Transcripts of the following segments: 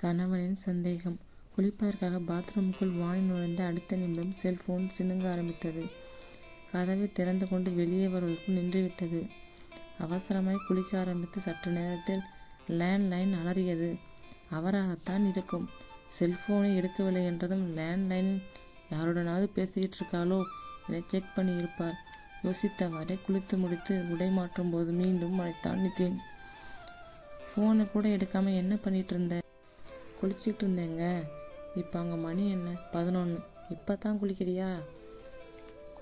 கணவனின் சந்தேகம் குளிப்பதற்காக பாத்ரூமுக்குள் வாணி நுழைந்த அடுத்த நிமிடம் செல்போன் சிணுங்க ஆரம்பித்தது. கதவை திறந்து கொண்டு வெளியே வருவதற்குள் நின்றுவிட்டது. அவசரமாய் குளிக்க ஆரம்பித்து சற்று நேரத்தில் லேண்ட் லைன் அலறியது. அவராகத்தான் இருக்கும். செல்போனை எடுக்கவில்லை என்றதும் லேண்ட்லைன் யாருடனாவது பேசிக்கிட்டு இருக்காளோ என செக் பண்ணியிருப்பார் யோசித்தவாறே குளித்து முடித்து உடை மாற்றும் போது மீண்டும் அழைத்தான் நிதின். ஃபோனை கூட எடுக்காமல் என்ன பண்ணிட்டு இருந்த? குளிச்சுக்கிட்டு இருந்தேங்க. இப்போ அங்கே மணி என்ன? பதினொன்று இப்போ தான் குளிக்கிறியா?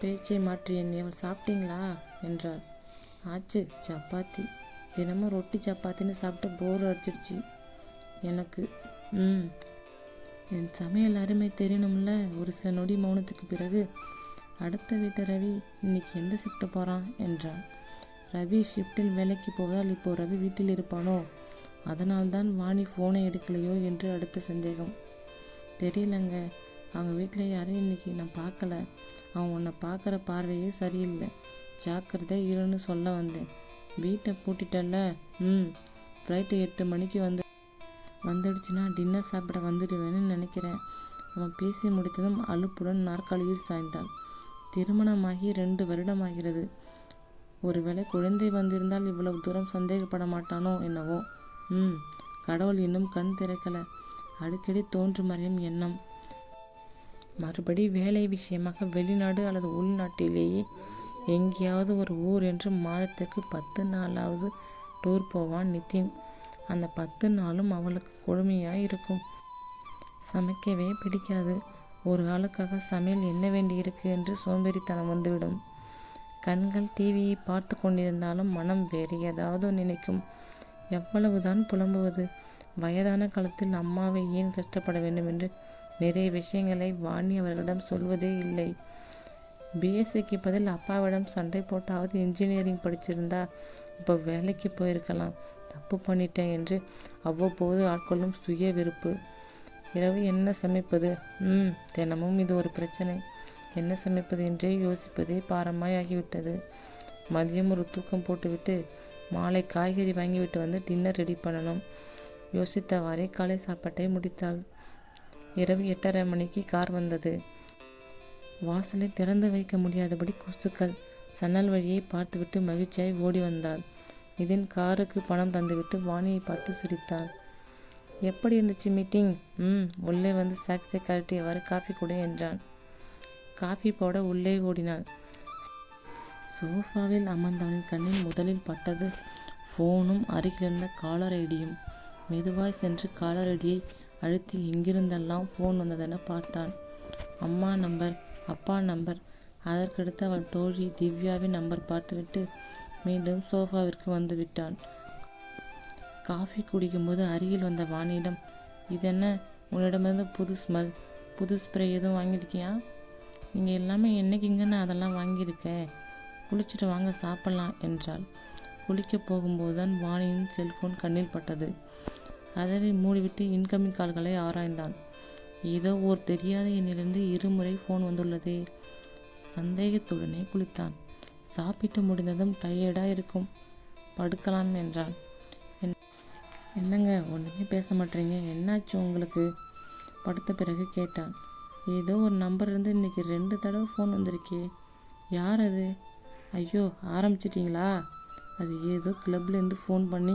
பேச்சை மாற்றி என்னை சாப்பிட்டீங்களா? என்றாள். ஆச்சு சப்பாத்தி. தினமும் ரொட்டி சப்பாத்தின்னு சாப்பிட்டு போர் அடிச்சிடுச்சு எனக்கு. ம். என் சமையல் அருமை தெரியணும்ல ஒரு சில நொடி மௌனத்துக்கு பிறகு அடுத்த வீட்டு ரவி இன்னைக்கு எந்த ஷிஃப்ட்டு போகிறான் என்றான். ரவி ஷிஃப்ட்டில் வேலைக்கு போவதால் இப்போ ரவி வீட்டில் இருப்பானோ அதனால்தான் வாணி ஃபோனை எடுக்கலையோ என்று அடுத்த சந்தேகம். தெரியலங்க. அவங்க வீட்டில் யாரையும் இன்னைக்கு நான் பார்க்கல. அவன் உன்னை பார்க்குற பார்வையே சரியில்லை. ஜாக்கிரதை இருன்னு சொல்ல வந்தேன். வீட்டை பூட்டிட்டல்ல. ம். ஃப்ளைட்டு எட்டு மணிக்கு வந்து வந்துடுச்சுன்னா டின்னர் சாப்பிட வந்துடுவேன்னு நினைக்கிறேன். அவன் பேசி முடித்ததும் அலுப்புடன் நாற்காலியில் சாய்ந்தாள். திருமணமாகி ரெண்டு வருடமாகிறது. ஒருவேளை குழந்தை வந்திருந்தால் இவ்வளவு தூரம் சந்தேகப்பட மாட்டானோ என்னவோ. ம். கடவுள் இன்னும் கண் திறக்கலை அடிக்கடி தோன்றும் மறையும் எண்ணம். மறுபடி வேலை விஷயமாக வெளிநாடு அல்லது உள்நாட்டிலேயே எங்கேயாவது ஒரு ஊர் என்று மாதத்திற்கு பத்து நாளாவது டூர் போவான் நிதின். அந்த பத்து நாளும் அவளுக்கு கொடுமையாக இருக்கும். சமைக்கவே பிடிக்காது. ஒரு ஆளுக்காக சமையல் என்ன வேண்டியிருக்கு என்று சோம்பேறித்தனம் வந்துவிடும். கண்கள் டிவியை பார்த்து கொண்டிருந்தாலும் மனம் வேறு ஏதாவது நினைக்கும். எவ்வளவுதான் புலம்புவது? வயதான காலத்தில் அம்மாவை ஏன் கஷ்டப்பட வேண்டும் என்று நிறைய விஷயங்களை வாணி அவர்களிடம் சொல்வதே இல்லை. பிஎஸ்சிக்கு பதில் அப்பாவிடம் சண்டை போட்டாவது இன்ஜினியரிங் படிச்சிருந்தா இப்போ வேலைக்கு போயிருக்கலாம். தப்பு பண்ணிட்டேன் என்று அவ்வப்போது ஆட்கொள்ளும் சுய வெறுப்பு. இரவு என்ன சமைப்பது? ம். தினமும் இது ஒரு பிரச்சனை என்ன சமைப்பது என்றே யோசிப்பதே பாரமாய் ஆகிவிட்டது. மதியம் ஒரு தூக்கம் போட்டுவிட்டு மாலை காய்கறி வாங்கிவிட்டு வந்து டின்னர் ரெடி பண்ணணும். யோசித்தவாறே காலை சாப்பாட்டை முடித்தாள். இரவு எட்டரை மணிக்கு கார் வந்தது. வாசலை திறந்து வைக்க முடியாதபடி கொசுக்கள். சன்னல் வழியை பார்த்துவிட்டு மகிழ்ச்சியாய் ஓடி வந்தாள். நிதின் காருக்கு பணம் தந்துவிட்டு வாணியை பார்த்து சிரித்தாள் எப்படி இருந்துச்சு மீட்டிங்? ம். உள்ளே வந்து சாக்ஸை கழட்டியவாறு காஃபி கொடு என்றான். காஃபி போட உள்ளே ஓடினாள். சோஃபாவில் அமர்ந்தவனின் கண்ணில் முதலில் பட்டது ஃபோனும் அருகிலிருந்த காலர் ஐடியும். மெதுவாய் சென்று காலர் ஐடியை அழுத்தி எங்கிருந்தெல்லாம் ஃபோன் வந்ததென பார்த்தான். அம்மா நம்பர் அப்பா நம்பர் அதற்கடுத்து அவள் தோழி திவ்யாவின் நம்பர் பார்த்துவிட்டு மீண்டும் சோபாவிற்கு வந்துவிட்டான். காஃபி குடிக்கும்போது அருகில் வந்த வாணியிடம் இதென்ன உன்னிடமிருந்து புது ஸ்மெல். புது ஸ்ப்ரே எதுவும் வாங்கியிருக்கியா? நீங்கள் எல்லாமே என்னைக்குங்கன்னு அதெல்லாம் வாங்கியிருக்கேன். குளிச்சுட்டு வாங்க சாப்பிடலாம் என்றாள். குளிக்கப் போகும்போதுதான் வாணியின் செல்போன் கண்ணில் பட்டது. கதவை மூடிவிட்டு இன்கமிங் கால்களை ஆராய்ந்தான். ஏதோ ஓர் தெரியாத எண்ணிலிருந்து இருமுறை ஃபோன் வந்துள்ளதே. சந்தேகத்துடனே குளித்தான். சாப்பிட்டு முடிந்ததும் டயர்டாக இருக்கும். படுக்கலாம் என்றான். என்னங்க ஒன்றுமே பேச மாட்டேறீங்க. என்னாச்சு உங்களுக்கு? படுத்த பிறகு கேட்டான். ஏதோ ஒரு நம்பர்லேருந்து இன்னைக்கு ரெண்டு தடவை ஃபோன் வந்திருக்கே. யார் அது? ஐயோ ஆரம்பிச்சிட்டிங்களா அது ஏதோ கிளப்லேருந்து ஃபோன் பண்ணி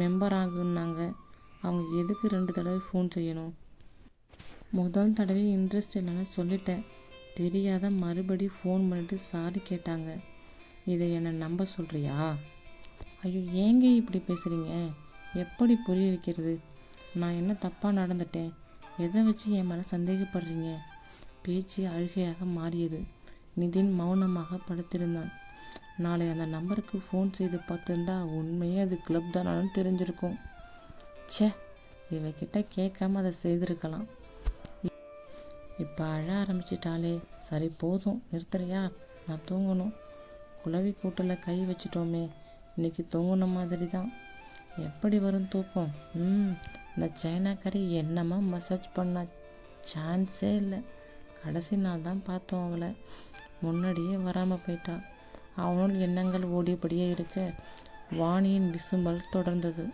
மெம்பர் ஆகுன்னாங்க. அவங்க எதுக்கு ரெண்டு தடவை ஃபோன் செய்யணும்? முதல் தடவை இன்ட்ரெஸ்ட் இல்லைன்னு சொல்லிட்டேன். தெரியாத மறுபடி ஃபோன் பண்ணிட்டு சாரி கேட்டாங்க. இதை என்னை நம்ப சொல்கிறியா ஐயோ ஏங்க இப்படி பேசுகிறீங்க எப்படி புரிய வைக்கிறது? நான் என்ன தப்பாக நடந்துட்டேன்? எதை வச்சு என் மேலே சந்தேகப்படுறீங்க? பேச்சு அழுகையாக மாறியது. நிதின் மௌனமாக படுத்திருந்தான். நாளை அந்த நம்பருக்கு ஃபோன் செய்து பார்த்துருந்தா உண்மையே அது கிளப் தானான்னு தெரிஞ்சிருக்கும். ச்சே இவகிட்ட கேட்காம அதை செய்திருக்கலாம். இப்போ அழ ஆரம்பிச்சிட்டாலே சரி போதும் நிறுத்துறியா? நான் தூங்கணும். குலவி கூட்டில் கை வச்சிட்டோமே. இன்னைக்கு மாதிரி தான் எப்படி வரும் தூக்கம்? ம். இந்த சைனாக்காரி என்னமா மசாஜ் பண்ண சான்ஸே இல்லை. கடைசி நாள் தான் பார்த்தோம் அவளை. முன்னாடியே வராமல் போயிட்டான் அவனுள் எண்ணங்கள் ஓடியபடியே இருக்க வாணியின் விசும்பல் தொடர்ந்தது.